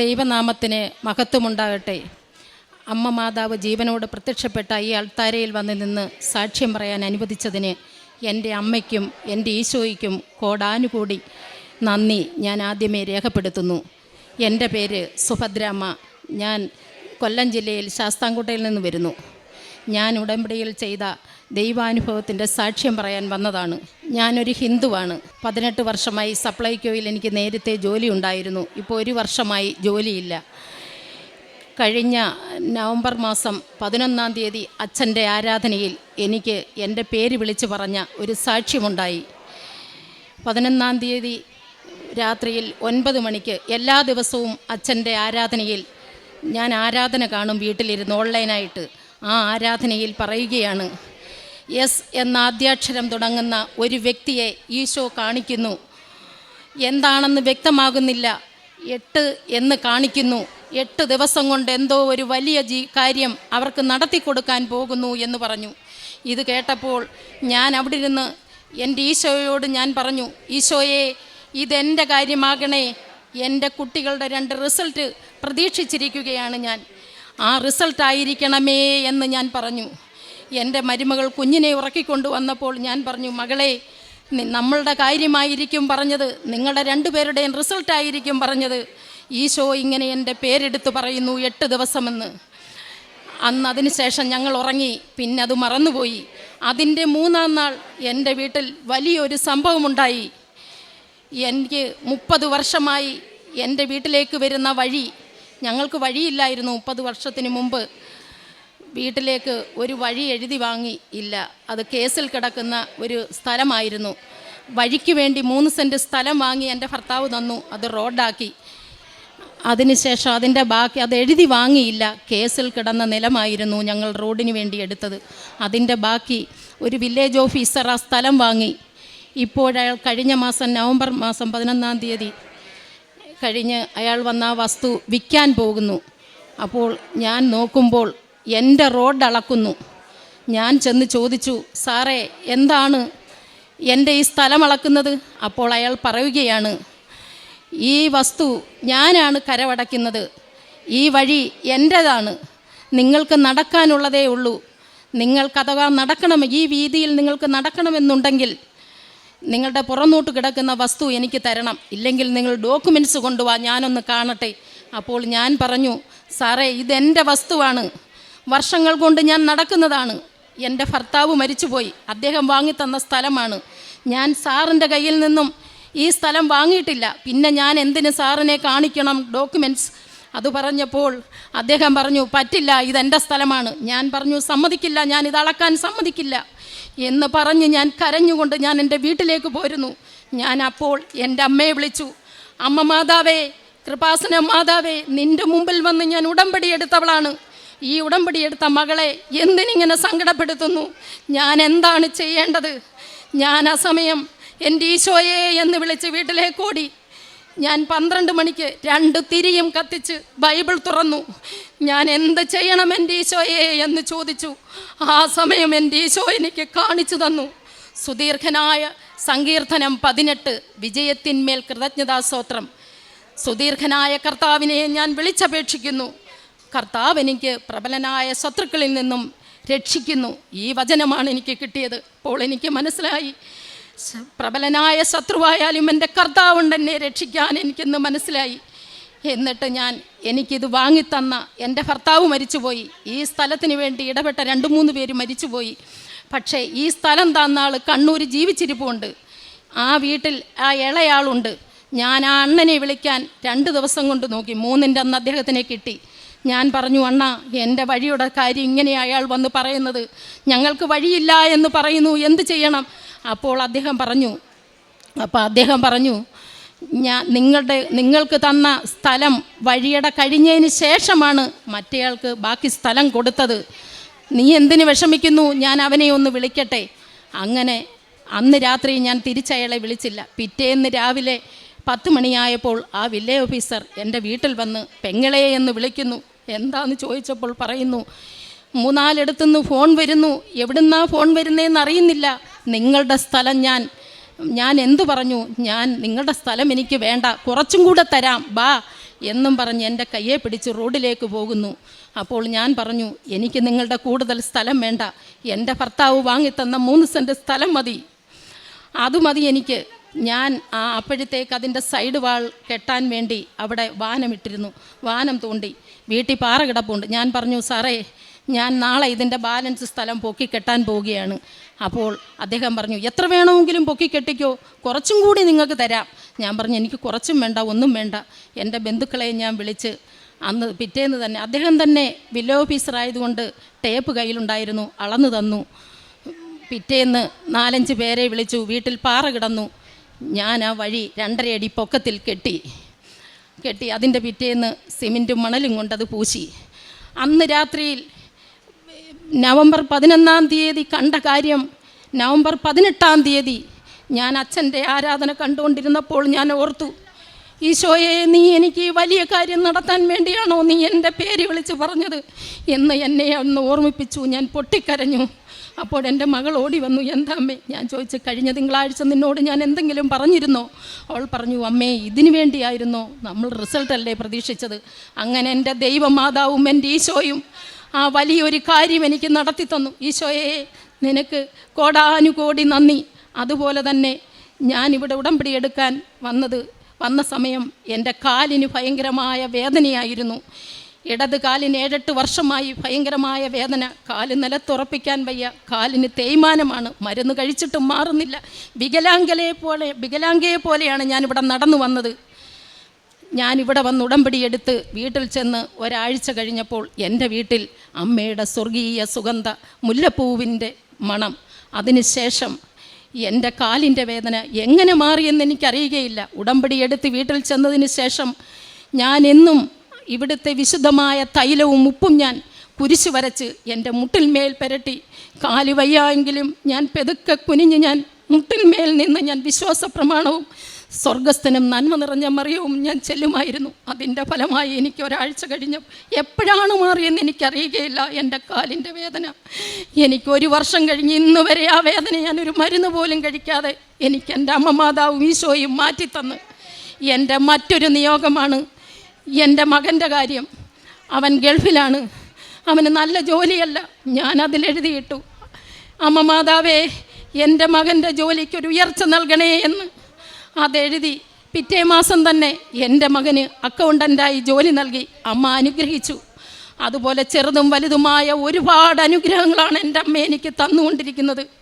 ദൈവനാമത്തിന് മഹത്വമുണ്ടാകട്ടെ. അമ്മ മാതാവ് ജീവനോട് പ്രത്യക്ഷപ്പെട്ട ഈ അൾത്താരയിൽ വന്ന് നിന്ന് സാക്ഷ്യം പറയാൻ അനുവദിച്ചതിന് എന്റെ അമ്മയ്ക്കും എന്റെ ഈശോയ്ക്കും കോടാനുകൂടി നന്ദി ഞാൻ ആദ്യമേ രേഖപ്പെടുത്തുന്നു. എന്റെ പേര് സുഭദ്രാമ്മ ഞാൻ കൊല്ലം ജില്ലയിൽ ശാസ്താംകോട്ടയിൽ നിന്ന് വരുന്നു. ഞാൻ ഉടമ്പടിയിൽ ചെയ്ത ദൈവാനുഭവത്തിന്റെ സാക്ഷ്യം പറയാൻ വന്നതാണ്. ഞാനൊരു ഹിന്ദുവാണ്. പതിനെട്ട് വർഷമായി സപ്ലൈകോയിൽ എനിക്ക് നേരത്തെ ജോലി ഉണ്ടായിരുന്നു. ഇപ്പോൾ ഒരു വർഷമായി ജോലിയില്ല. കഴിഞ്ഞ നവംബർ മാസം പതിനൊന്നാം തീയതി അച്ഛന്റെ ആരാധനയിൽ എനിക്ക് എന്റെ പേര് വിളിച്ചു പറഞ്ഞ ഒരു സാക്ഷ്യമുണ്ടായി. പതിനൊന്നാം തീയതി രാത്രിയിൽ ഒൻപത് മണിക്ക് എല്ലാ ദിവസവും അച്ഛന്റെ ആരാധനയിൽ ഞാൻ ആരാധന കാണും വീട്ടിലിരുന്ന് ഓൺലൈനായിട്ട്. ആ ആരാധനയിൽ പറയുകയാണ്. എസ് എന്ന ആദ്യാക്ഷരം തുടങ്ങുന്ന ഒരു വ്യക്തിയെ ഈശോ കാണിക്കുന്നു. എന്താണെന്ന് വ്യക്തമാകുന്നില്ല. എട്ട് എന്ന് കാണിക്കുന്നു. എട്ട് ദിവസം കൊണ്ട് എന്തോ ഒരു വലിയ ജീ കാര്യം അവർക്ക് നടത്തി കൊടുക്കാൻ പോകുന്നു എന്ന് പറഞ്ഞു. ഇത് കേട്ടപ്പോൾ ഞാൻ അവിടെ ഇരുന്ന് എന്റെ ഈശോയോട് ഞാൻ പറഞ്ഞു ഈശോയെ ഇതെന്റെ കാര്യമാകണേ. എന്റെ കുട്ടികളുടെ രണ്ട് റിസൾട്ട് പ്രതീക്ഷിച്ചിരിക്കുകയാണ് ഞാൻ. ആ റിസൾട്ട് ആയിരിക്കണമേ എന്ന് ഞാൻ പറഞ്ഞു. എന്റെ മരുമകൾ കുഞ്ഞിനെ ഉറക്കിക്കൊണ്ടു വന്നപ്പോൾ ഞാൻ പറഞ്ഞു മകളെ നമ്മളുടെ കാര്യമായിരിക്കും പറഞ്ഞത്. നിങ്ങളുടെ രണ്ടുപേരുടെയും റിസൾട്ടായിരിക്കും പറഞ്ഞത്. ഈശോ ഇങ്ങനെ എന്റെ പേരെടുത്ത് പറയുന്നു എട്ട് ദിവസമെന്ന്. അന്ന് അതിന് ശേഷം ഞങ്ങൾ ഉറങ്ങി. പിന്നെ അത് മറന്നുപോയി. അതിന്റെ മൂന്നാം നാൾ എന്റെ വീട്ടിൽ വലിയൊരു സംഭവമുണ്ടായി. എനിക്ക് മുപ്പത് വർഷമായി എന്റെ വീട്ടിലേക്ക് വരുന്ന വഴി ഞങ്ങൾക്ക് വഴിയില്ലായിരുന്നു മുപ്പത് വർഷത്തിന് മുമ്പ്. വീട്ടിലേക്ക് ഒരു വഴി എഴുതി വാങ്ങി ഇല്ല. അത് കേസിൽ കിടക്കുന്ന ഒരു സ്ഥലമായിരുന്നു. വഴിക്ക് വേണ്ടി മൂന്ന് സെന്റ് സ്ഥലം വാങ്ങി എന്റെ ഭർത്താവ് തന്നു. അത് റോഡാക്കി. അതിനുശേഷം അതിന്റെ ബാക്കി അത് എഴുതി വാങ്ങിയില്ല. കേസിൽ കിടന്ന നിലമായിരുന്നു ഞങ്ങൾ റോഡിന് വേണ്ടി എടുത്തത്. അതിന്റെ ബാക്കി ഒരു വില്ലേജ് ഓഫീസർ ആ സ്ഥലം വാങ്ങി. ഇപ്പോഴയാൾ കഴിഞ്ഞ മാസം നവംബർ മാസം പതിനൊന്നാം തീയതി കഴിഞ്ഞ് അയാൾ വന്ന ആ വസ്തു വിൽക്കാൻ പോകുന്നു. അപ്പോൾ ഞാൻ നോക്കുമ്പോൾ എന്റെ റോഡ് അളക്കുന്നു. ഞാൻ ചെന്ന് ചോദിച്ചു സാറേ എന്താണ് എന്റെ ഈ സ്ഥലം അളക്കുന്നത്? അപ്പോൾ അയാൾ പറയുകയാണ് ഈ വസ്തു ഞാനാണ് കരവടയ്ക്കുന്നത്. ഈ വഴി എന്റേതാണ്. നിങ്ങൾക്ക് നടക്കാനുള്ളതേ ഉള്ളൂ. നിങ്ങൾക്ക് അഥവാ നടക്കണം. ഈ വീതിയിൽ നിങ്ങൾക്ക് നടക്കണമെന്നുണ്ടെങ്കിൽ നിങ്ങളുടെ പുറന്നോട്ട് കിടക്കുന്ന വസ്തു എനിക്ക് തരണം. ഇല്ലെങ്കിൽ നിങ്ങൾ ഡോക്യുമെന്റ്സ് കൊണ്ടുവാ ഞാനൊന്ന് കാണട്ടെ. അപ്പോൾ ഞാൻ പറഞ്ഞു സാറേ ഇതെന്റെ വസ്തുവാണ്. വർഷങ്ങൾ കൊണ്ട് ഞാൻ നടക്കുന്നതാണ്. എന്റെ ഭർത്താവ് മരിച്ചുപോയി. അദ്ദേഹം വാങ്ങിത്തന്ന സ്ഥലമാണ്. ഞാൻ സാറിന്റെ കയ്യിൽ നിന്നും ഈ സ്ഥലം വാങ്ങിയിട്ടില്ല. പിന്നെ ഞാൻ എന്തിന് സാറിനെ കാണിക്കണം? ഡോക്യുമെന്റ്സ് അത് പറഞ്ഞപ്പോൾ അദ്ദേഹം പറഞ്ഞു പറ്റില്ല ഇതെന്റെ സ്ഥലമാണ്. ഞാൻ പറഞ്ഞു സമ്മതിക്കില്ല ഞാൻ ഇത് അളക്കാൻ സമ്മതിക്കില്ല. എന്ന് പറഞ്ഞ് ഞാൻ കരഞ്ഞുകൊണ്ട് ഞാൻ എന്റെ വീട്ടിലേക്ക് പോരുന്നു. ഞാൻ അപ്പോൾ എന്റെ അമ്മയെ വിളിച്ചു. അമ്മ മാതാവേ കൃപാസന മാതാവേ നിന്റെ മുമ്പിൽ വന്ന് ഞാൻ ഉടമ്പടി എടുത്തവളാണ്. ഈ ഉടമ്പടി എടുത്ത മകളെ എന്തിനിങ്ങനെ സങ്കടപ്പെടുത്തുന്നു? ഞാൻ എന്താണ് ചെയ്യേണ്ടത്? ഞാൻ ആ സമയം എന്റെ ഈശോയെ എന്ന് വിളിച്ച് വീട്ടിലേക്ക് ഓടി. ഞാൻ പന്ത്രണ്ട് മണിക്ക് രണ്ട് തിരിയും കത്തിച്ച് ബൈബിൾ തുറന്നു. ഞാൻ എന്ത് ചെയ്യണം എന്റെ ഈശോയെ എന്ന് ചോദിച്ചു. ആ സമയം എന്റെ ഈശോ എനിക്ക് കാണിച്ചു തന്നു. സുദീർഘനായ സങ്കീർത്തനം പതിനെട്ട് വിജയത്തിന്മേൽ കൃതജ്ഞതാസ്തോത്രം. സുദീർഘനായ കർത്താവിനെ ഞാൻ വിളിച്ചപേക്ഷിക്കുന്നു. കർത്താവ് എനിക്ക് പ്രബലനായ ശത്രുക്കളിൽ നിന്നും രക്ഷിക്കുന്നു. ഈ വചനമാണ് എനിക്ക് കിട്ടിയത്. അപ്പോൾ എനിക്ക് മനസ്സിലായി. പ്രബലനായ ശത്രുവായാലും എന്റെ കർത്താവുണ്ട് എന്നെ രക്ഷിക്കാൻ എനിക്കിന്ന് മനസ്സിലായി. എന്നിട്ട് ഞാൻ എനിക്കിത് വാങ്ങിത്തന്ന എന്റെ ഭർത്താവ് മരിച്ചുപോയി. ഈ സ്ഥലത്തിന് വേണ്ടി ഇടപെട്ട രണ്ട് മൂന്ന് പേര് മരിച്ചുപോയി. പക്ഷേ ഈ സ്ഥലം തന്ന ആൾ കണ്ണൂർ ജീവിച്ചിരിപ്പുണ്ട്. ആ വീട്ടിൽ ആ ഇളയാളുണ്ട്. ഞാൻ ആ അണ്ണനെ വിളിക്കാൻ രണ്ട് ദിവസം കൊണ്ട് നോക്കി. മൂന്നിന്റെ അന്ന് അദ്ദേഹത്തിനെ കിട്ടി. ഞാൻ പറഞ്ഞു അണ്ണ എന്റെ വഴിയുടെ കാര്യം ഇങ്ങനെ അയാൾ വന്ന് പറയുന്നത്. ഞങ്ങൾക്ക് വഴിയില്ല എന്ന് പറയുന്നു. എന്ത് ചെയ്യണം? അപ്പോൾ അദ്ദേഹം പറഞ്ഞു അപ്പോൾ അദ്ദേഹം പറഞ്ഞു ഞാൻ നിങ്ങളുടെ നിങ്ങൾക്ക് തന്ന സ്ഥലം വഴിയുടെ കഴിഞ്ഞതിന് ശേഷമാണ് മറ്റേയാൾക്ക് ബാക്കി സ്ഥലം കൊടുത്തത്. നീ എന്തിനു വിഷമിക്കുന്നു? ഞാൻ അവനെ ഒന്ന് വിളിക്കട്ടെ. അങ്ങനെ അന്ന് രാത്രി ഞാൻ തിരിച്ചയാളെ വിളിച്ചില്ല. പിറ്റേന്ന് രാവിലെ പത്ത് മണിയായപ്പോൾ ആ വില്ലേ ഓഫീസർ എന്റെ വീട്ടിൽ വന്ന് പെങ്ങളെ എന്ന് വിളിക്കുന്നു. എന്താന്ന് ചോദിച്ചപ്പോൾ പറയുന്നു മൂന്നാലിടത്തുനിന്ന് ഫോൺ വരുന്നു. എവിടുന്നാ ഫോൺ വരുന്നതെന്ന് അറിയുന്നില്ല. നിങ്ങളുടെ സ്ഥലം ഞാൻ ഞാൻ എന്തു പറഞ്ഞു? ഞാൻ നിങ്ങളുടെ സ്ഥലം എനിക്ക് വേണ്ട. കുറച്ചും കൂടെ തരാം ബാ എന്നും പറഞ്ഞ് എന്റെ കയ്യെ പിടിച്ച് റോഡിലേക്ക് പോകുന്നു. അപ്പോൾ ഞാൻ പറഞ്ഞു എനിക്ക് നിങ്ങളുടെ കൂടുതൽ സ്ഥലം വേണ്ട. എന്റെ ഭർത്താവ് വാങ്ങിത്തന്ന മൂന്ന് സെന്റ് സ്ഥലം മതി. അത് മതി എനിക്ക്. ഞാൻ ആ അപ്പോഴത്തേക്ക് അതിന്റെ സൈഡ് വാൾ കെട്ടാൻ വേണ്ടി അവിടെ വാനമിട്ടിരുന്നു. വാനം തൂണ്ടി. വീട്ടിൽ പാറ കിടപ്പുണ്ട്. ഞാൻ പറഞ്ഞു സാറേ ഞാൻ നാളെ ഇതിന്റെ ബാലൻസ് സ്ഥലം പൊക്കി കെട്ടാൻ പോവുകയാണ്. അപ്പോൾ അദ്ദേഹം പറഞ്ഞു എത്ര വേണമെങ്കിലും പൊക്കി കെട്ടിക്കോ. കുറച്ചും കൂടി നിങ്ങൾക്ക് തരാം. ഞാൻ പറഞ്ഞു എനിക്ക് കുറച്ചും വേണ്ട ഒന്നും വേണ്ട. എന്റെ ബന്ധുക്കളെ ഞാൻ വിളിച്ച് അന്ന് പിറ്റേന്ന് തന്നെ. അദ്ദേഹം തന്നെ വില്ല് ഓഫീസറായതുകൊണ്ട് ടേപ്പ് കയ്യിലുണ്ടായിരുന്നു അളന്നു തന്നു. പിറ്റേന്ന് നാലഞ്ച് പേരെ വിളിച്ചു. വീട്ടിൽ പാറ കിടന്നു. ഞാൻ ആ വഴി രണ്ടരയടി പൊക്കത്തിൽ കെട്ടി കെട്ടി അതിന്റെ പിറ്റേന്ന് സിമെന്റും മണലും കൊണ്ടത് പൂശി. അന്ന് രാത്രിയിൽ നവംബർ പതിനൊന്നാം തീയതി കണ്ട കാര്യം നവംബർ പതിനെട്ടാം തീയതി ഞാൻ അച്ഛന്റെ ആരാധന കണ്ടുകൊണ്ടിരുന്നപ്പോൾ ഞാൻ ഓർത്തു ഈശോയെ നീ എനിക്ക് വലിയ കാര്യം നടത്താൻ വേണ്ടിയാണോ നീ എന്റെ പേര് വിളിച്ച് പറഞ്ഞത്? എന്ന് എന്നെ ഒന്ന് ഓർമ്മിപ്പിച്ചു ഞാൻ പൊട്ടിക്കരഞ്ഞു. അപ്പോൾ എന്റെ മകൾ ഓടി വന്നു എന്താ അമ്മേ? ഞാൻ ചോദിച്ചു കഴിഞ്ഞ തിങ്കളാഴ്ച നിന്നോട് ഞാൻ എന്തെങ്കിലും പറഞ്ഞിരുന്നോ? അവൾ പറഞ്ഞു അമ്മേ ഇതിനു വേണ്ടിയായിരുന്നോ നമ്മൾ റിസൾട്ടല്ലേ പ്രതീക്ഷിച്ചത്? അങ്ങനെ എന്റെ ദൈവമാതാവും എന്റെ ഈശോയും ആ വലിയൊരു കാര്യം എനിക്ക് നടത്തി തന്നു. ഈശോയെ നിനക്ക് കോടാനുകോടി നന്ദി. അതുപോലെ തന്നെ ഞാനിവിടെ ഉടമ്പടി എടുക്കാൻ വന്നത് വന്ന സമയം എന്റെ കാലിന് ഭയങ്കരമായ വേദനയായിരുന്നു. ഇടത് കാലിന് ഏഴെട്ട് വർഷമായി ഭയങ്കരമായ വേദന. കാൽ നിലത്തുറപ്പിക്കാൻ വയ്യ. കാലിന് തേയ്മാനമാണ്. മരുന്ന് കഴിച്ചിട്ടും മാറുന്നില്ല. വികലാംഗലയെ പോലെ വികലാംഗയെ പോലെയാണ് ഞാനിവിടെ നടന്നു വന്നത്. ഞാനിവിടെ വന്ന് ഉടമ്പടി എടുത്ത് വീട്ടിൽ ചെന്ന് ഒരാഴ്ച കഴിഞ്ഞപ്പോൾ എന്റെ വീട്ടിൽ അമ്മയുടെ സ്വർഗീയ സുഗന്ധ മുല്ലപ്പൂവിന്റെ മണം. അതിനുശേഷം എന്റെ കാലിന്റെ വേദന എങ്ങനെ മാറിയെന്ന് എനിക്കറിയുകയില്ല. ഉടമ്പടി എടുത്ത് വീട്ടിൽ ചെന്നതിന് ശേഷം ഞാൻ എന്നും ഇവിടുത്തെ വിശുദ്ധമായ തൈലവും ഉപ്പും ഞാൻ കുരിശു വരച്ച് എന്റെ മുട്ടിന്മേൽ പെരട്ടി. കാലു വയ്യായെങ്കിലും ഞാൻ പെതുക്കെ കുനിഞ്ഞ് ഞാൻ മുട്ടിൽമേൽ നിന്ന് ഞാൻ വിശ്വാസ പ്രമാണവും സ്വർഗസ്ഥനും നന്മ നിറഞ്ഞ മറിയവും ഞാൻ ചെല്ലുമായിരുന്നു. അതിന്റെ ഫലമായി എനിക്ക് ഒരാഴ്ച കഴിഞ്ഞു. എപ്പോഴാണ് മാറിയെന്ന് എനിക്കറിയുകയില്ല. എന്റെ കാലിന്റെ വേദന. എനിക്ക് ഒരു വർഷം കഴിഞ്ഞ് ഇന്ന് വരെ ആ വേദന ഞാൻ ഒരു മരുന്ന് പോലും കഴിക്കാതെ എനിക്ക് എന്റെ അമ്മ മാതാവും ഈശോയും മാറ്റിത്തന്ന്. എന്റെ മറ്റൊരു നിയോഗമാണ് എന്റെ മകന്റെ കാര്യം. അവൻ ഗൾഫിലാണ്. അവന് നല്ല ജോലിയല്ല. ഞാൻ അതിലെഴുതിയിട്ടു അമ്മ മാതാവേ എന്റെ മകന്റെ ജോലിക്കൊരു ഉയർച്ച നൽകണേ എന്ന്. അതെഴുതി പിറ്റേ മാസം തന്നെ എന്റെ മകന് അക്കൗണ്ടന്റായി ജോലി നൽകി അമ്മ അനുഗ്രഹിച്ചു. അതുപോലെ ചെറുതും വലുതുമായ ഒരുപാട് അനുഗ്രഹങ്ങളാണ് എന്റെ അമ്മ എനിക്ക് തന്നുകൊണ്ടിരിക്കുന്നത്.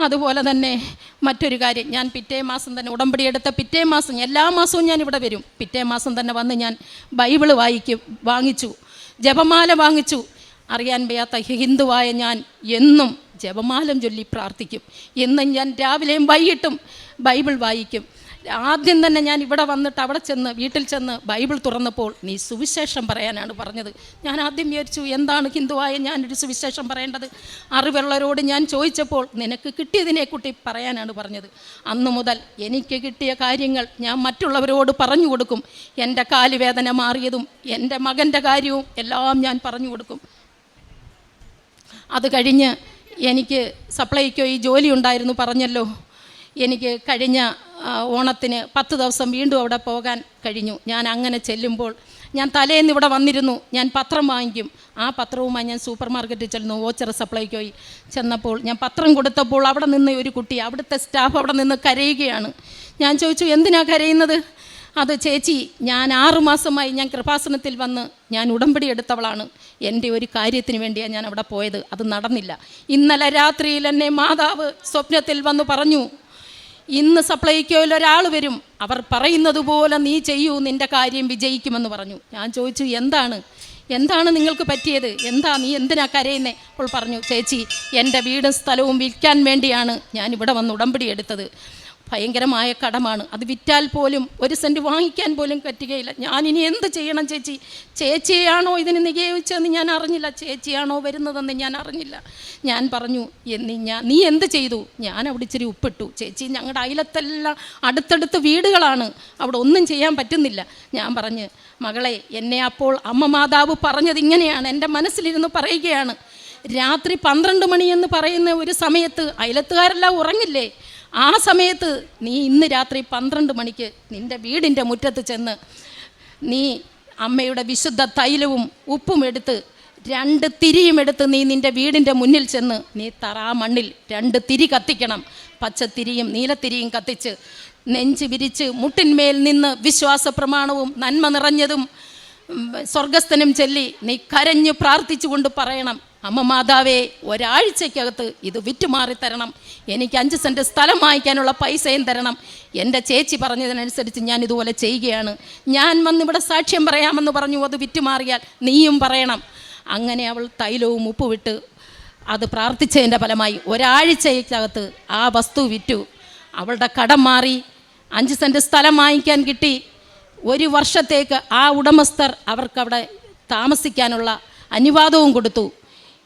അതുപോലെ തന്നെ മറ്റൊരു കാര്യം. ഞാൻ പിറ്റേ മാസം തന്നെ ഉടമ്പടി എടുത്ത പിറ്റേ മാസം എല്ലാ മാസവും ഞാൻ ഇവിടെ വരും. പിറ്റേ മാസം തന്നെ വന്ന് ഞാൻ ബൈബിൾ വായിക്കും വാങ്ങിച്ചു ജപമാല വാങ്ങിച്ചു. അറിയാൻ വയ്യാത്ത ഹിന്ദുവായ ഞാൻ എന്നും ജപമാലം ചൊല്ലി പ്രാർത്ഥിക്കും. എന്നും ഞാൻ രാവിലെയും വൈകിട്ടും ബൈബിൾ വായിക്കും. ആദ്യം തന്നെ ഞാൻ ഇവിടെ വന്നിട്ട് അവിടെ ചെന്ന് വീട്ടിൽ ചെന്ന് ബൈബിൾ തുറന്നപ്പോൾ നീ സുവിശേഷം പറയാനാണ് പറഞ്ഞത്. ഞാൻ ആദ്യം വിചാരിച്ചു എന്താണ് ഹിന്ദുവായ ഞാനൊരു സുവിശേഷം പറയേണ്ടത്? അറിവുള്ളവരോട് ഞാൻ ചോദിച്ചപ്പോൾ നിനക്ക് കിട്ടിയതിനെ കുട്ടി പറയാനാണ് പറഞ്ഞത്. അന്നു മുതൽ എനിക്ക് കിട്ടിയ കാര്യങ്ങൾ ഞാൻ മറ്റുള്ളവരോട് പറഞ്ഞു കൊടുക്കും. എന്റെ കാലുവേദന മാറിയതും എന്റെ മകന്റെ കാര്യവും എല്ലാം ഞാൻ പറഞ്ഞു കൊടുക്കും. അത് കഴിഞ്ഞ് എനിക്ക് സപ്ലൈക്കോ ഈ ജോലി ഉണ്ടായിരുന്നു പറഞ്ഞല്ലോ. എനിക്ക് കഴിഞ്ഞ ഓണത്തിന് പത്ത് ദിവസം വീണ്ടും അവിടെ പോകാൻ കഴിഞ്ഞു. ഞാൻ അങ്ങനെ ചെല്ലുമ്പോൾ ഞാൻ തലേന്ന് ഇവിടെ വന്നിരുന്നു. ഞാൻ പത്രം വാങ്ങിക്കും. ആ പത്രവുമായി ഞാൻ സൂപ്പർ മാർക്കറ്റിൽ ചെല്ലുന്നു സപ്ലൈക്ക് സപ്ലൈക്കോയി ചെന്നപ്പോൾ ഞാൻ പത്രം കൊടുത്തപ്പോൾ അവിടെ നിന്ന് ഒരു കുട്ടി അവിടുത്തെ സ്റ്റാഫ് അവിടെ നിന്ന് കരയുകയാണ്. ഞാൻ ചോദിച്ചു എന്തിനാ കരയുന്നത്? അത് ചേച്ചി ഞാൻ ആറുമാസമായി ഞാൻ കൃപാസനത്തിൽ വന്ന് ഞാൻ ഉടമ്പടി എടുത്തവളാണ്. എന്റെ ഒരു കാര്യത്തിന് വേണ്ടിയാണ് ഞാൻ അവിടെ പോയത്. അത് നടന്നില്ല. ഇന്നലെ രാത്രിയിൽ എന്നെ മാതാവ് സ്വപ്നത്തിൽ വന്ന് പറഞ്ഞു ഇന്ന് സപ്ലൈക്കോയിൽ ഒരാൾ വരും. അവർ പറയുന്നത് പോലെ നീ ചെയ്യൂ നിന്റെ കാര്യം വിജയിക്കുമെന്ന് പറഞ്ഞു. ഞാൻ ചോദിച്ചു എന്താണ്? എന്താണ് നിങ്ങൾക്ക് പറ്റിയത്? എന്താ നീ എന്തിനാ കരയുന്നേ? അപ്പോൾ പറഞ്ഞു ചേച്ചി എന്റെ വീടും സ്ഥലവും വിൽക്കാൻ വേണ്ടിയാണ് ഞാൻ ഇവിടെ വന്ന് ഉടമ്പടി എടുത്തത്. ഭയങ്കരമായ കടമാണ്. അത് വിറ്റാൽ പോലും ഒരു സെന്റ് വാങ്ങിക്കാൻ പോലും പറ്റുകയില്ല. ഞാനിനി എന്ത് ചെയ്യണം ചേച്ചി? ചേച്ചിയാണോ ഇതിന് നികയോഗിച്ചതെന്ന് ഞാൻ അറിഞ്ഞില്ല. ചേച്ചിയാണോ വരുന്നതെന്ന് ഞാൻ അറിഞ്ഞില്ല. ഞാൻ പറഞ്ഞു എന്നി ഞാൻ നീ എന്ത് ചെയ്തു? ഞാൻ അവിടെ ഇച്ചിരി ഉപ്പിട്ടു. ചേച്ചി ഞങ്ങളുടെ അയലത്തെല്ലാം അടുത്തടുത്ത് വീടുകളാണ്. അവിടെ ഒന്നും ചെയ്യാൻ പറ്റുന്നില്ല. ഞാൻ പറഞ്ഞ് മകളെ എന്നെ അപ്പോൾ അമ്മ മാതാവ് പറഞ്ഞത് ഇങ്ങനെയാണ്. എന്റെ മനസ്സിലിരുന്ന് പറയുകയാണ്. രാത്രി പന്ത്രണ്ട് മണിയെന്ന് പറയുന്ന ഒരു സമയത്ത് അയലത്തുകാരെല്ലാം ഉറങ്ങില്ലേ? ആ സമയത്ത് നീ ഇന്ന് രാത്രി പന്ത്രണ്ട് മണിക്ക് നിന്റെ വീടിന്റെ മുറ്റത്ത് ചെന്ന് നീ അമ്മയുടെ വിശുദ്ധ തൈലവും ഉപ്പും എടുത്ത് രണ്ട് തിരിയും എടുത്ത് നീ നിന്റെ വീടിന്റെ മുന്നിൽ ചെന്ന് നീ തറ മണ്ണിൽ രണ്ട് തിരി കത്തിക്കണം. പച്ചത്തിരിയും നീലത്തിരിയും കത്തിച്ച് നെഞ്ച് വിരിച്ച് മുട്ടിന്മേൽ നിന്ന് വിശ്വാസ പ്രമാണവും നന്മ നിറഞ്ഞതും സ്വർഗസ്ഥനും ചൊല്ലി നീ കരഞ്ഞു പ്രാർത്ഥിച്ചുകൊണ്ട് പറയണം. അമ്മ മാതാവേ ഒരാഴ്ചക്കകത്ത് ഇത് വിറ്റുമാറി തരണം. എനിക്ക് അഞ്ച് സെന്റ് സ്ഥലം വാങ്ങിക്കാനുള്ള പൈസയും തരണം. എന്റെ ചേച്ചി പറഞ്ഞതിനനുസരിച്ച് ഞാൻ ഇതുപോലെ ചെയ്യുകയാണ്. ഞാൻ വന്നിവിടെ സാക്ഷ്യം പറയാമെന്ന് പറഞ്ഞു അത് വിറ്റുമാറിയാൽ നീയും പറയണം. അങ്ങനെ അവൾ തൈലവും ഉപ്പുവിട്ട് അത് പ്രാർത്ഥിച്ചതിന്റെ ഫലമായി ഒരാഴ്ചയ്ക്കകത്ത് ആ വസ്തു വിറ്റു. അവളുടെ കടം മാറി. അഞ്ച് സെന്റ് സ്ഥലം വാങ്ങിക്കാൻ കിട്ടി. ഒരു വർഷത്തേക്ക് ആ ഉടമസ്ഥർ അവർക്കവിടെ താമസിക്കാനുള്ള അനുവാദവും കൊടുത്തു.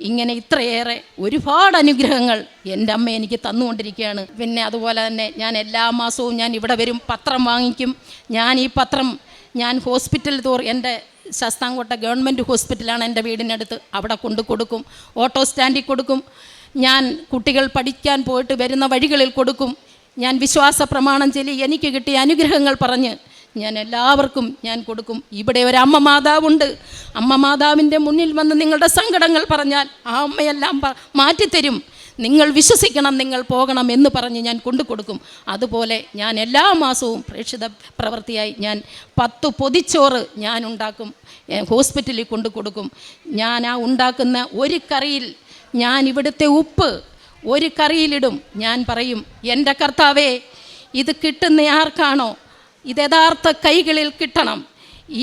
ഇങ്ങനെ ഇത്രയേറെ ഒരുപാട് അനുഗ്രഹങ്ങൾ എന്റെ അമ്മ എനിക്ക് തന്നുകൊണ്ടിരിക്കുകയാണ്. പിന്നെ അതുപോലെ തന്നെ ഞാൻ എല്ലാ മാസവും ഞാൻ ഇവിടെ വരും പത്രം വാങ്ങിക്കും. ഞാൻ ഈ പത്രം ഞാൻ ഹോസ്പിറ്റൽ തോർ എന്റെ ശാസ്താംകോട്ട ഗവൺമെന്റ് ഹോസ്പിറ്റലാണ് എന്റെ വീടിനടുത്ത് അവിടെ കൊണ്ടു കൊടുക്കും. ഓട്ടോ സ്റ്റാൻഡിൽ കൊടുക്കും. ഞാൻ കുട്ടികൾ പഠിക്കാൻ പോയിട്ട് വരുന്ന വഴികളിൽ കൊടുക്കും. ഞാൻ വിശ്വാസ പ്രമാണം ചൊല്ലി എനിക്ക് കിട്ടിയ അനുഗ്രഹങ്ങൾ പറഞ്ഞ് ഞാൻ എല്ലാവർക്കും ഞാൻ കൊടുക്കും. ഇവിടെ ഒരു അമ്മ മാതാവുണ്ട്. അമ്മ മാതാവിന്റെ മുന്നിൽ വന്ന് നിങ്ങളുടെ സങ്കടങ്ങൾ പറഞ്ഞാൽ ആ അമ്മയെല്ലാം മാറ്റിത്തരും. നിങ്ങൾ വിശ്വസിക്കണം നിങ്ങൾ പോകണം എന്ന് പറഞ്ഞ് ഞാൻ കൊണ്ടു കൊടുക്കും. അതുപോലെ ഞാൻ എല്ലാ മാസവും പ്രേക്ഷിത പ്രവൃത്തിയായി ഞാൻ പത്ത് പൊതിച്ചോറ് ഞാൻ ഉണ്ടാക്കും ഹോസ്പിറ്റലിൽ കൊണ്ടു കൊടുക്കും. ഞാൻ ആ ഉണ്ടാക്കുന്ന ഒരു കറിയിൽ ഞാൻ ഇവിടുത്തെ ഉപ്പ് ഒരു കറിയിലിടും. ഞാൻ പറയും എന്റെ കർത്താവേ ഇത് കിട്ടുന്ന ആർക്കാണോ ഇത് യഥാർത്ഥ കൈകളിൽ കിട്ടണം.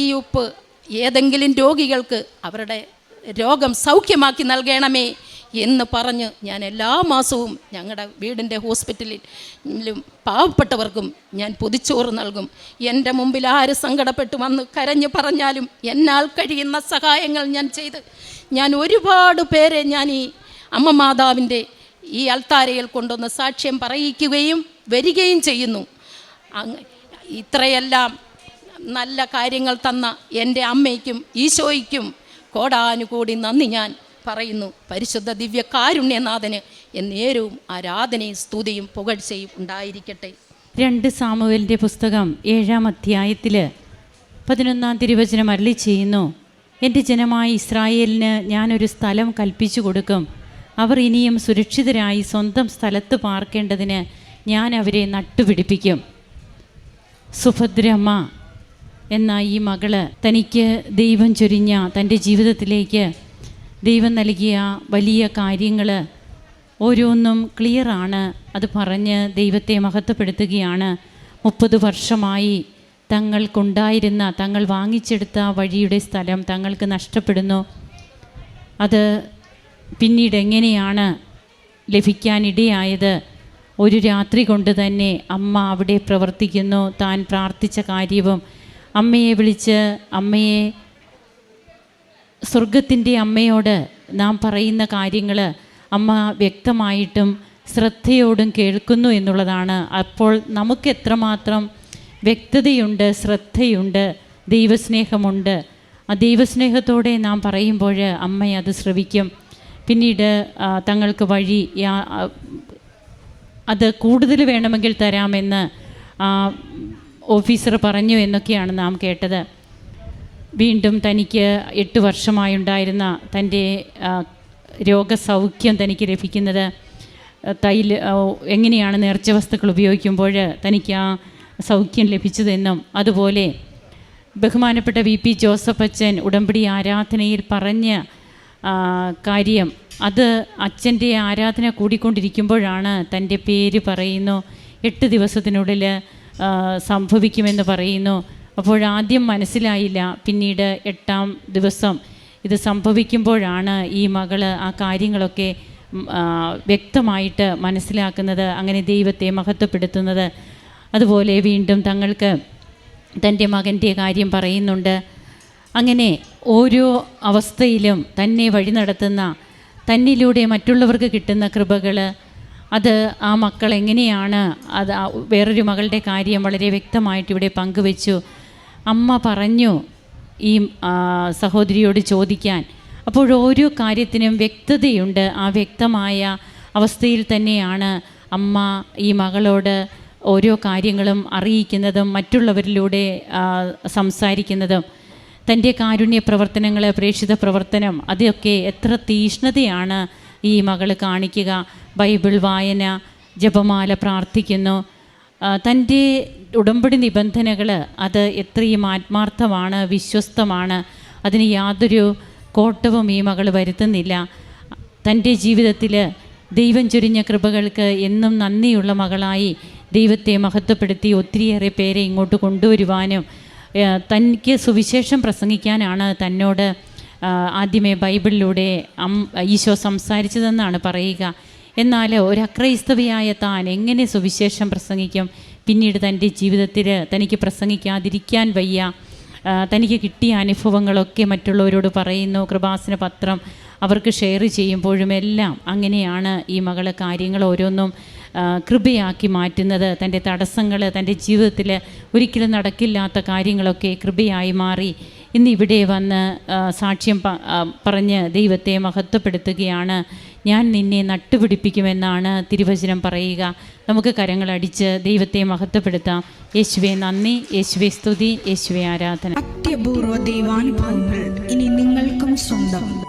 ഈ ഉപ്പ് ഏതെങ്കിലും രോഗികൾക്ക് അവരുടെ രോഗം സൗഖ്യമാക്കി നൽകണമേ എന്ന് പറഞ്ഞ് ഞാൻ എല്ലാ മാസവും ഞങ്ങളുടെ വീടിന്റെ ഹോസ്പിറ്റലിലും പാവപ്പെട്ടവർക്കും ഞാൻ പൊതിച്ചോറ് നൽകും. എന്റെ മുമ്പിൽ ആര് സങ്കടപ്പെട്ട് വന്ന് കരഞ്ഞു പറഞ്ഞാലും എന്നാൽ കഴിയുന്ന സഹായങ്ങൾ ഞാൻ ചെയ്ത് ഞാൻ ഒരുപാട് പേരെ ഞാൻ ഈ അമ്മ മാതാവിന്റെ ഈ അൽത്താരയിൽ കൊണ്ടുവന്ന് സാക്ഷ്യം പറയിക്കുകയും വരികയും ചെയ്യുന്നു. ഇത്രയെല്ലാം നല്ല കാര്യങ്ങൾ തന്ന എന്റെ അമ്മയ്ക്കും ഈശോയ്ക്കും കോടാനുകൂടി നന്ദി ഞാൻ പറയുന്നു. പരിശുദ്ധ ദിവ്യ കാരുണ്യനാഥന് എന്നേരവും ആരാധനയും സ്തുതിയും പുകഴ്ചയും ഉണ്ടായിരിക്കട്ടെ. രണ്ട് സാമുവലിന്റെ പുസ്തകം ഏഴാം അധ്യായത്തിൽ പതിനൊന്നാം തിരുവചനം അരളി ചെയ്യുന്നു. എന്റെ ജനമായ ഇസ്രായേലിന് ഞാനൊരു സ്ഥലം കൽപ്പിച്ചു കൊടുക്കും. അവർ ഇനിയും സുരക്ഷിതരായി സ്വന്തം സ്ഥലത്ത് പാർക്കേണ്ടതിന് ഞാൻ അവരെ നട്ടുപിടിപ്പിക്കും. സുഭദ്രമ്മ എന്ന ഈ മകൾ തനിക്ക് ദൈവം ചൊരിഞ്ഞ തന്റെ ജീവിതത്തിലേക്ക് ദൈവം നൽകിയ വലിയ കാര്യങ്ങൾ ഓരോന്നും ക്ലിയറാണ് അത് പറഞ്ഞ് ദൈവത്തെ മഹത്വപ്പെടുത്തുകയാണ്. മുപ്പത് വർഷമായി തങ്ങൾക്കുണ്ടായിരുന്ന തങ്ങൾ വാങ്ങിച്ചെടുത്ത വഴിയുടെ സ്ഥലം തങ്ങൾക്ക് നഷ്ടപ്പെടുന്നു. അത് പിന്നീട് എങ്ങനെയാണ് ലഭിക്കാനിടയായത്? ഒരു രാത്രി കൊണ്ട് തന്നെ അമ്മ അവിടെ പ്രവർത്തിക്കുന്നു. താൻ പ്രാർത്ഥിച്ച കാര്യവും അമ്മയെ വിളിച്ച് അമ്മയെ സ്വർഗത്തിന്റെ അമ്മയോട് നാം പറയുന്ന കാര്യങ്ങൾ അമ്മ വ്യക്തമായിട്ടും ശ്രദ്ധയോടും കേൾക്കുന്നു എന്നുള്ളതാണ്. അപ്പോൾ നമുക്ക് എത്രമാത്രം വ്യക്തതയുണ്ട് ശ്രദ്ധയുണ്ട് ദൈവസ്നേഹമുണ്ട്. ആ ദൈവസ്നേഹത്തോടെ നാം പറയുമ്പോൾ അമ്മ അത് ശ്രവിക്കും. പിന്നീട് തങ്ങൾക്ക് വഴി അത് കൂടുതൽ വേണമെങ്കിൽ തരാമെന്ന് ഓഫീസർ പറഞ്ഞു എന്നൊക്കെയാണ് നാം കേട്ടത്. വീണ്ടും തനിക്ക് എട്ട് വർഷമായുണ്ടായിരുന്ന തന്റെ രോഗസൗഖ്യം തനിക്ക് ലഭിക്കുന്നത് തൈൽ എങ്ങനെയാണ് നേർച്ച വസ്തുക്കൾ ഉപയോഗിക്കുമ്പോൾ തനിക്ക് ആ സൗഖ്യം ലഭിച്ചതെന്നും അതുപോലെ ബഹുമാനപ്പെട്ട വി പി ജോസഫ് അച്ഛൻ ഉടമ്പടി ആരാധനയിൽ പറഞ്ഞ കാര്യം അത് അച്ഛന്റെ ആരാധന കൂടിക്കൊണ്ടിരിക്കുമ്പോഴാണ് തന്റെ പേര് പറയുന്നു. എട്ട് ദിവസത്തിനുള്ളിൽ സംഭവിക്കുമെന്ന് പറയുന്നു. അപ്പോഴാദ്യം മനസ്സിലായില്ല പിന്നീട് എട്ടാം ദിവസം ഇത് സംഭവിക്കുമ്പോഴാണ് ഈ മകൾ ആ കാര്യങ്ങളൊക്കെ വ്യക്തമായിട്ട് മനസ്സിലാക്കുന്നത് അങ്ങനെ ദൈവത്തെ മഹത്വപ്പെടുത്തുന്നത്. അതുപോലെ വീണ്ടും തങ്ങൾക്ക് തന്റെ മകന്റെ കാര്യം പറയുന്നുണ്ട്. അങ്ങനെ ഓരോ അവസ്ഥയിലും തന്നെ വഴി നടത്തുന്ന തന്നിലൂടെ മറ്റുള്ളവർക്ക് കിട്ടുന്ന കൃപകൾ അത് ആ മക്കൾ എങ്ങനെയാണ് അത് വേറൊരു മകളുടെ കാര്യം വളരെ വ്യക്തമായിട്ട് ഇവിടെ പങ്കുവെച്ചു. അമ്മ പറഞ്ഞു ഈ സഹോദരിയോട് ചോദിക്കാൻ. അപ്പോൾ ഓരോ കാര്യത്തിനും വ്യക്തതയുണ്ട്. ആ വ്യക്തമായ അവസ്ഥയിൽ തന്നെയാണ് അമ്മ ഈ മകളോട് ഓരോ കാര്യങ്ങളും അറിയിക്കുന്നതും മറ്റുള്ളവരിലൂടെ സംസാരിക്കുന്നതും. തന്റെ കാരുണ്യ പ്രവർത്തനങ്ങൾ പ്രേക്ഷിത പ്രവർത്തനം അതൊക്കെ എത്ര തീഷ്ണതയാണ് ഈ മകൾ കാണിക്കുക. ബൈബിൾ വായന ജപമാല പ്രാർത്ഥിക്കുന്നു. തന്റെ ഉടമ്പടി നിബന്ധനകൾ അത് എത്രയും ആത്മാർത്ഥമാണ് വിശ്വസ്തമാണ്. അതിന് യാതൊരു കോട്ടവും ഈ മകൾ വരുത്തുന്നില്ല. തന്റെ ജീവിതത്തിൽ ദൈവം ചൊരിഞ്ഞ കൃപകൾക്ക് എന്നും നന്ദിയുള്ള മകളായി ദൈവത്തെ മഹത്വപ്പെടുത്തി ഒത്തിരിയേറെ പേരെ ഇങ്ങോട്ട് കൊണ്ടുവരുവാനും തനിക്ക് സുവിശേഷം പ്രസംഗിക്കാനാണ് തന്നോട് ആദ്യമേ ബൈബിളിലൂടെ ഈശോ സംസാരിച്ചതെന്നാണ് പറയുക. എന്നാൽ ഒരു താൻ എങ്ങനെ സുവിശേഷം പ്രസംഗിക്കും? പിന്നീട് തന്റെ ജീവിതത്തിൽ തനിക്ക് പ്രസംഗിക്കാതിരിക്കാൻ വയ്യ. തനിക്ക് കിട്ടിയ അനുഭവങ്ങളൊക്കെ മറ്റുള്ളവരോട് പറയുന്നു കൃപാസന പത്രം അവർക്ക് ഷെയർ ചെയ്യുമ്പോഴും എല്ലാം അങ്ങനെയാണ് ഈ മകളെ കാര്യങ്ങൾ ഓരോന്നും കൃപയാക്കി മാറ്റുന്നത് തന്റെ തടസ്സങ്ങൾ തന്റെ ജീവിതത്തിൽ ഒരിക്കലും നടക്കില്ലാത്ത കാര്യങ്ങളൊക്കെ കൃപയായി മാറി. ഇന്ന് ഇവിടെ വന്ന് സാക്ഷ്യം പറഞ്ഞ് ദൈവത്തെ മഹത്വപ്പെടുത്തുകയാണ്. ഞാൻ നിന്നെ നട്ടുപിടിപ്പിക്കുമെന്നാണ് തിരുവചനം പറയുക. നമുക്ക് കരങ്ങളടിച്ച് ദൈവത്തെ മഹത്വപ്പെടുത്താം. യേശുവെ നന്ദി. യേശുവെ സ്തുതി. യേശുവെ ആരാധന. അത്യപൂർവ ദൈവാനുഭവങ്ങൾ ഇനി നിങ്ങൾക്കും സ്വന്തം.